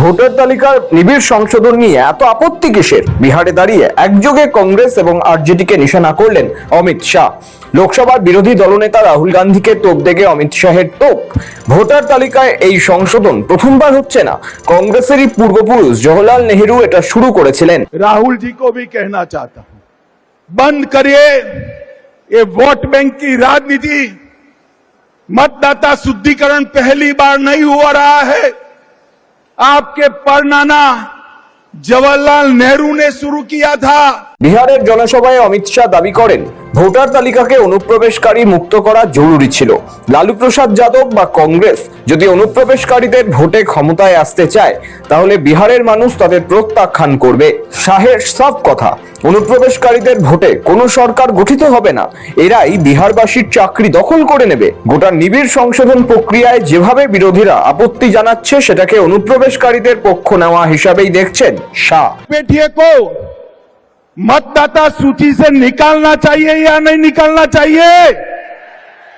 Voter তালিকার নিবিড় সংশোধন নিয়ে এত আপত্তি কিসের বিহারে দাঁড়িয়ে একযোগে কংগ্রেস এবং আরজেডিকে নিশানা করলেন অমিত শাহ লোকসভার বিরোধী দলনেতা রাহুল গান্ধীকে তোপ দেগে অমিত শাহের তোপ ভোটার তালিকায় এই সংশোধন প্রথমবার হচ্ছে না কংগ্রেসেরই পূর্বপুরুষ জওহরলাল নেহেরু এটা শুরু করেছিলেন राहुल जी को भी कहना चाहता हूं बंद करिए ये वोट बैंक की राजनीति मतदाता शुद्धिकरण पहली बार नहीं हो रहा है आपके परनाना जवाहरलाल नेहरू ने शुरू किया था। বিহারের জনসভায় অমিত শাহ দাবি করেন, ভোটার তালিকাকে অনুপ্রবেশকারী মুক্ত করা জরুরি ছিল। লালু প্রসাদ যাদব বা কংগ্রেস যদি অনুপ্রবেশকারীদের ভোটে ক্ষমতায় আসতে চায়, তাহলে বিহারের মানুষ তাদের প্রত্যাখ্যান করবে। শাহের সব কথা, অনুপ্রবেশকারীদের ভোটে কোনো সরকার গঠিত হবে না, এরাই বিহারবাসীর চাকরি দখল করে নেবে। গোটা নিবিড় সংশোধন প্রক্রিয়ায় যেভাবে বিরোধীরা আপত্তি জানাচ্ছে, সেটাকে অনুপ্রবেশকারীদের পক্ষ নেওয়া হিসাবেই দেখছেন শাহ। मतदाता सूची से निकालना चाहिए या नहीं निकालना चाहिए?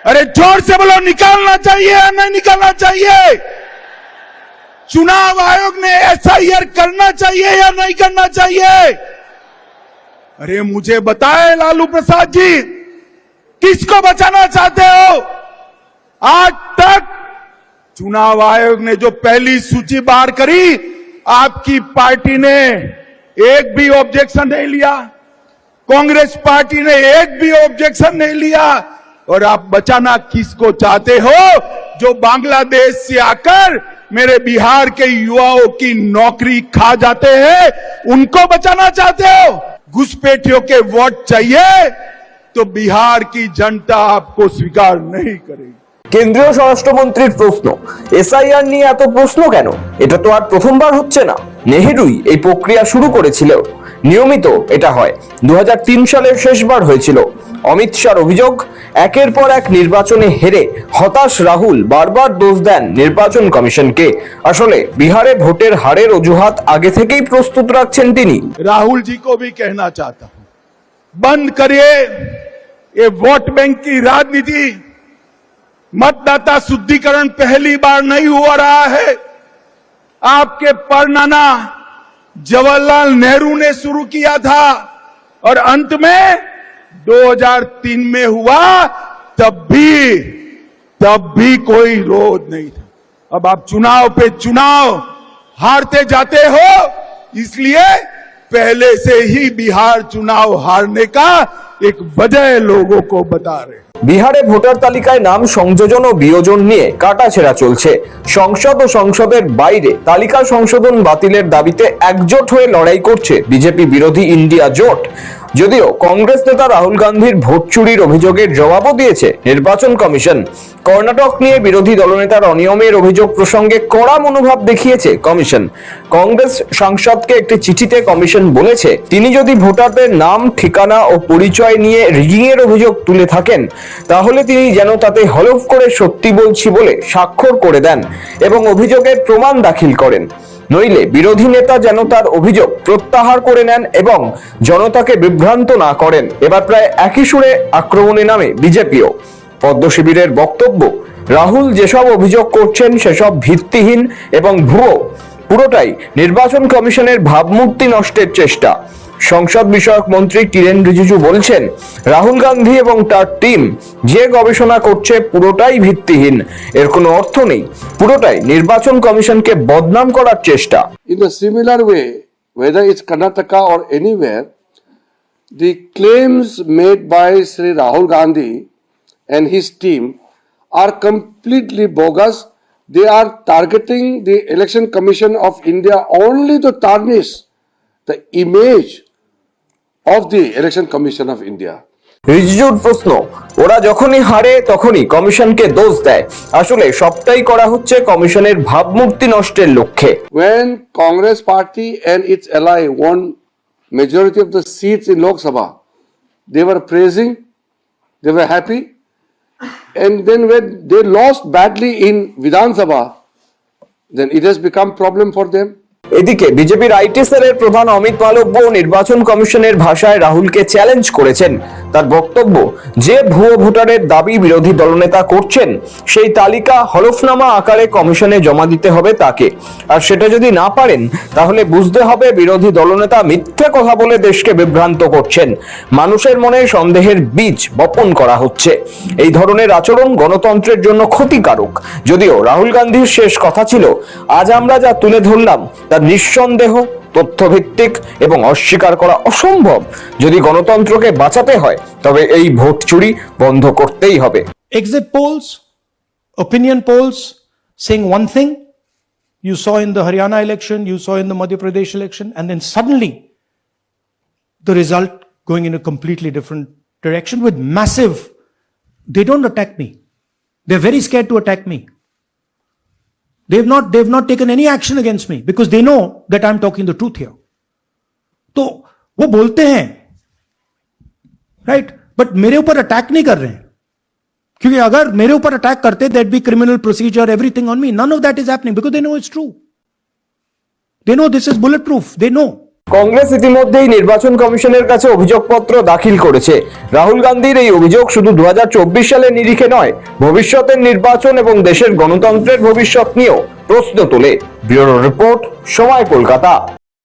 अरे ज़ोर से बोलो, निकालना चाहिए या नहीं निकालना चाहिए? चुनाव आयोग ने एसआईआर करना चाहिए या नहीं करना चाहिए? अरे मुझे बताए लालू प्रसाद जी, किसको बचाना चाहते हो? आज तक चुनाव आयोग ने जो पहली सूची बाहर करी, आपकी पार्टी ने एक भी ऑब्जेक्शन नहीं लिया कांग्रेस पार्टी ने एक भी ऑब्जेक्शन नहीं लिया और आप बचाना किसको चाहते हो जो बांग्लादेश से आकर मेरे बिहार के युवाओं की नौकरी खा जाते हैं उनको बचाना चाहते हो घुसपैठियों के वोट चाहिए तो बिहार की जनता आपको स्वीकार नहीं करेगी কেন্দ্রীয় স্বরাষ্ট্রমন্ত্রীর প্রশ্ন এসআইআর নিয়ে এত প্রশ্ন কেন এটা তো আর প্রথমবার হচ্ছে না নেহেরুই এই প্রক্রিয়া শুরু করেছিল নিয়মিত এটা হয় দু সালে শেষবার হয়েছিল অমিত শাহর অভিযোগ একের পর এক নির্বাচনে হেরে হতাশ রাহুল বারবার দোষ দেন নির্বাচন কমিশনকে আসলে বিহারে ভোটের হারের অজুহাত আগে থেকেই প্রস্তুত রাখছেন তিনি राहुल जी को भी कहना चाहता हूं बंद करिए ये वोट बैंक की राजनीति मतदाता शुद्धिकरण पहली बार नहीं हो रहा है आपके परनाना जवाहरलाल नेहरू ने शुरू किया था और अंत में 2003 में हुआ तब भी तब भी कोई रोध नहीं था अब आप चुनाव पे चुनाव हारते जाते हो, इसलिए पहले से ही बिहार चुनाव हारने का एक वजह लोगों को बता रहे हैं। বিহারে ভোটার তালিকায় নাম, সংযোজন ও বিয়োজন নিয়ে কাটাছেড়া চলছে। সংসদ ও সংসদের বাইরে তালিকা সংশোধন বাতিলের দাবিতে একজোট হয়ে লড়াই করছে বিজেপি বিরোধী ইন্ডিয়া জোট। যদিও কংগ্রেস নেতা রাহুল গান্ধীর ভোট চুরির অভিযোগের জবাবও দিয়েছে নির্বাচন কমিশন। কর্ণাটক নিয়ে বিরোধী দলনেতার অনিয়মের অভিযোগ প্রসঙ্গে কড়া মনোভাব দেখিয়েছে কমিশন। কংগ্রেস সাংসদকে একটি চিঠিতে কমিশন বলেছে, তিনি যদি ভোটারদের নাম, ঠিকানা ও পরিচয় নিয়ে রিগিং এর অভিযোগ তুলে থাকেন, তাহলে তিনি যেন তাতে হলফ করে সত্যি বলছি বলে স্বাক্ষর করে দেন এবং অভিযোগের প্রমাণ দাখিল করেন। নইলে বিরোধী নেতা যেন তার অভিযোগ প্রত্যাহার করে নেন এবং জনতাকে বিভ্রান্ত না করেন। এবার প্রায় একই সুরে আক্রমণে নামে বিজেপিও। পদ্ম শিবিরের বক্তব্য, রাহুল যেসব অভিযোগ করছেন সেসব ভিত্তিহীন এবং ভুয়ো, পুরোটাই নির্বাচন কমিশনের ভাবমূর্তি নষ্টের চেষ্টা। সংসদ বিষয়ক মন্ত্রী কিরেন রিজিজু বলছেন রাহুল গান্ধী এবং তার টিম যে গবেষণা করছে পুরোটাই ভিত্তিহীন এর কোনো অর্থ নেই পুরোটাই নির্বাচন কমিশনকে বদনাম করার চেষ্টা In a similar way, whether it's Karnataka or anywhere, the claims made by Sri Rahul Gandhi and his team are completely bogus. They are targeting the Election Commission of India only to tarnish the image of the Election Commission of India. রিজিজুর প্রশ্ন ওরা যখনই হারে তখনই কমিশনকে দোষ দেয় আসলে সবটাই করা হচ্ছে কমিশনের ভাবমূর্তি নষ্টের লক্ষ্যে When Congress party and its ally won majority of the seats in Lok Sabha, they were praising, they were happy. And then when they lost badly in Vidhan Sabha, then it has become problem for them. এদিকে বিজেপির IT সেলের প্রধান অমিত মালব্য নির্বাচন কমিশনের ভাষায় রাহুলকে challenge করেছেন। তার বক্তব্য, যে ভুয়ো ভোটারের দাবি বিরোধী দলনেতা করছেন, সেই তালিকা হলফনামা আকারে কমিশনে জমা দিতে হবে তাকে। আর সেটা যদি না পারেন, তাহলে বুঝতে হবে বিরোধী দলনেতা মিথ্যা কথা বলে দেশকে বিভ্রান্ত করছেন। মানুষের মনে সন্দেহের বীজ বপন করা হচ্ছে। এই ধরনের আচরণ গণতন্ত্রের জন্য ক্ষতিকারক। যদিও রাহুল গান্ধীর শেষ কথা ছিল, আজ আমরা যা তুলে ধরলাম, তা নিঃসন্দেহ তথ্যভিত্তিক এবং অস্বীকার করা অসম্ভব যদি গণতন্ত্রকে বাঁচাতে হয় তবে এই ভোট চুরি বন্ধ করতেই হবে exit polls, opinion polls saying one thing you saw in the Haryana election, you saw in the Madhya Pradesh election, and then suddenly the result going in a completely different direction with massive. They don't attack me. They're very scared to attack me. They've not, they've not taken any action against me because they know that I'm talking the truth here. तो वो बोलते हैं right but मेरे ऊपर attack नहीं कर रहे हैं। क्योंकि अगर मेरे ऊपर अटैक करते that be criminal procedure everything on me none of that is happening because they know it's true they know this is bulletproof they know Congress ইতিমধ্যেই নির্বাচন কমিশনের কাছে অভিযোগপত্র দাখিল করেছে। রাহুল গান্ধীর এই অভিযোগ শুধু চব্বিশ সালের নিরিখে নয়, ভবিষ্যতের নির্বাচন এবং দেশের গণতন্ত্রের ভবিষ্যৎ নিয়েও প্রশ্ন তোলে। ব্যুরো রিপোর্ট, সময় কলকাতা।